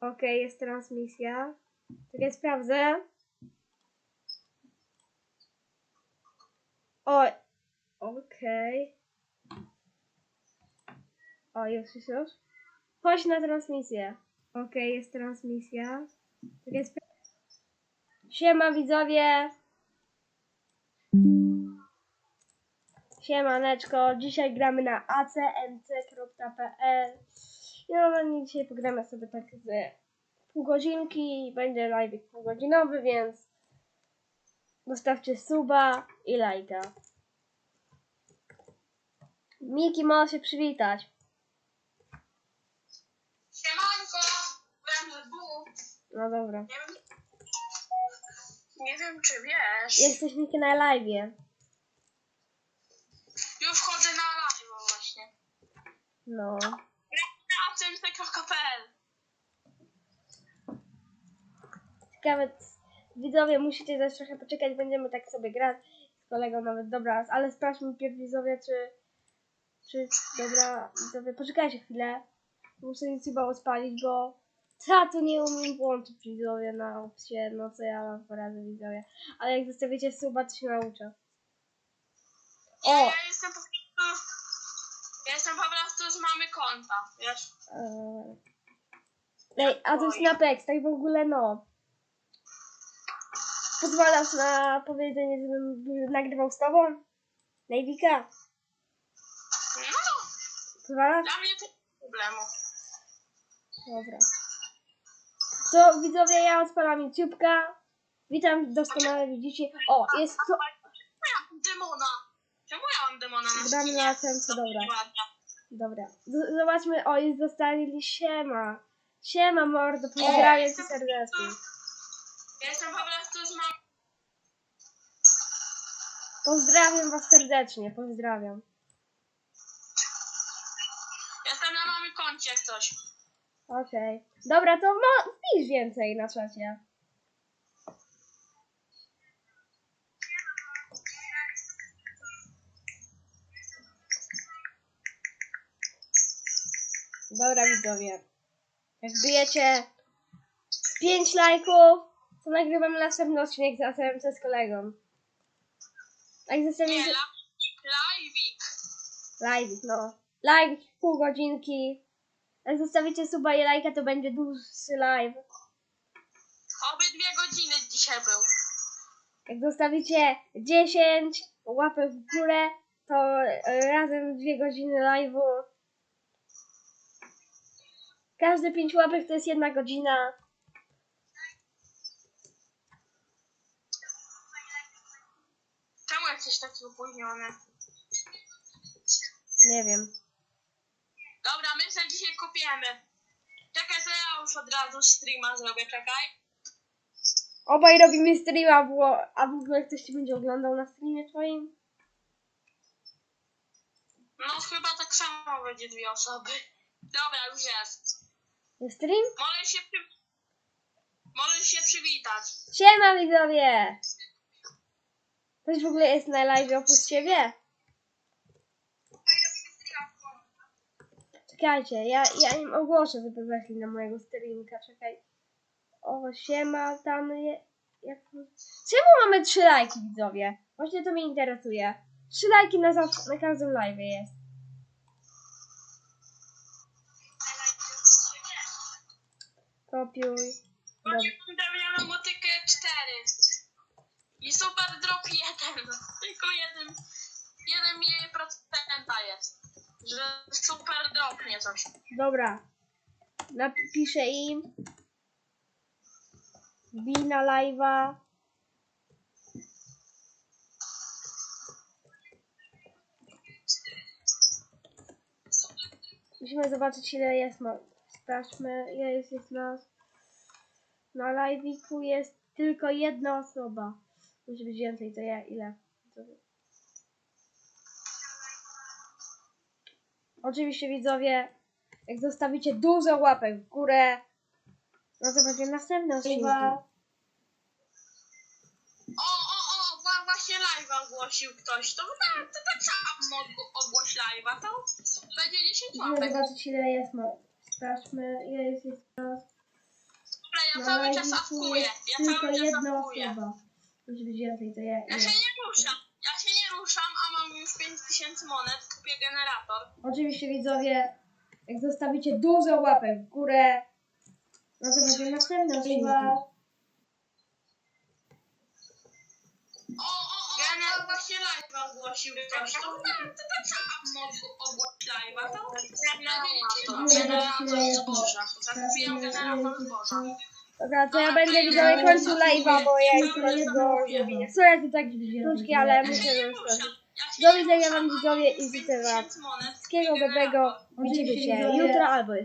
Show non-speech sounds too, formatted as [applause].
Okej, jest transmisja. Czekaj, sprawdzę. O, okej. O, już, już, już. Chodź na transmisję. Okej, jest transmisja. Czekaj, spra- Siema widzowie. Siemaneczko, dzisiaj gramy na acmc.pl i normalnie dzisiaj pogramy sobie tak z pół godzinki, będzie live półgodzinowy, więc zostawcie suba i lajka. Miki ma się przywitać. Siemanko! Z dwóch. No dobra. Nie wiem, nie wiem czy wiesz. Jesteś Miki na live. Już wchodzę na live właśnie. No. Na acmc.pl C- widzowie, musicie też trochę poczekać, będziemy tak sobie grać z kolegą nawet, dobra, ale sprawdźmy pierw widzowie, czy, czy, dobra, widzowie, poczekajcie chwilę, muszę YouTube'a odpalić, bo ja tu nie umiem włączyć widzowie na opcję, no co ja mam poradzę widzowie, ale jak zostawicie suba, to się nauczę. O! ja jestem po prostu... Ja jestem po prostu z mamy konta, wiesz? Eee. Ej, a to jest Napex, tak w ogóle no. Pozwalasz na powiedzenie, żebym nagrywał z tobą? Najwika? No, Pozwalasz? dla mnie to nie problemu. Dobra. To widzowie, ja odpalam YouTube'ka. Witam, doskonale widzicie. O, jest to... Czemu ja mam demona? Czemu ja mam demona na na ACMC, dobra. Dobra. Z- zobaczmy, o, jest dostali siema. Siema mordo, pozdrawiam cię serdecznie. Ja jestem po prostu z mamy... Pozdrawiam was serdecznie, pozdrawiam. Jestem na mamy koncie jak coś. Okej. Dobra, to mo- wpisz więcej na czacie. Dobra widzowie. Jak bijecie 5 lajków, to nagrywam następny odcinek z ASMC z kolegą. Jak Nie, zostawicie live'ik. live, no. Live pół godzinki. Jak zostawicie suba i lajka, to będzie dłuższy live. Oby dwie godziny dzisiaj był. Jak zostawicie 10 łapek w górę, to e, razem 2 godziny live'u. Każde 5 łapek to jest jedna godzina. Czemu jesteś taki opóźniony? Nie wiem. Dobra, my sobie dzisiaj kopiemy. Czekaj, to ja już od razu streama zrobię, czekaj. Obaj robimy streama, bo, a w ogóle ktoś ci będzie oglądał na streamie twoim? No chyba tak samo będzie dwie osoby. Dobra, już jest. Jest stream? Możesz się, przy... Możesz się przywitać. Siema widzowie! Ktoś w ogóle jest na live oprócz ciebie? Czekajcie, ja, ja im ogłoszę, żeby weszli na mojego streamka, czekaj. O, siema, tam je, jak... Czemu mamy trzy lajki, widzowie? Właśnie to mnie interesuje. Trzy lajki na, zawsze, na każdym live jest. Kopiuj. Chodź, drewnianą motykę 4. I super drop 1. [laughs] Tylko jeden, jeden mniej procenta jest. Że super dropnie coś. Dobra. Napiszę im. Wbij na live'a. Musimy zobaczyć ile jest. No, sprawdźmy ile jest, jest nas. Na live'iku jest tylko jedna osoba. Musi być więcej, to ja ile? Oczywiście widzowie, jak zostawicie dużo łapek w górę, no to będzie następny odcinek. O, o, o, wa- właśnie live'a ogłosił ktoś. To, tak, to tak samo ogł- ogłoś live'a, to będzie 10 Musimy łapek. zobaczyć ile jest, no. Sprawdźmy ile jest, jest ja Na cały czas tu jest Ja tylko cały czas jedna atkuję. osoba. Musi być więcej, to ja. Ja się nie ruszam. Ja się nie ruszam, a mam już 5000 monet. Kupię generator. Oczywiście widzowie, jak zostawicie dużo łapek w górę, no to będzie następny odcinek. O, o, o, Gener właśnie live'a ogłosił ktoś. To, to tak samo mógł ogłosić live'a. To No, generator zboża. Zakupiłem generator zboża. Dobra, to ja będę widzowie kończył live'a, bo ja już mam do zrobienia. Sorry, to tak krótki, ale skończę. Ja się Do widzenia wam widzowie i życzę wam 5000 monet. Wszystkiego dobrego. Widzimy się jutro albo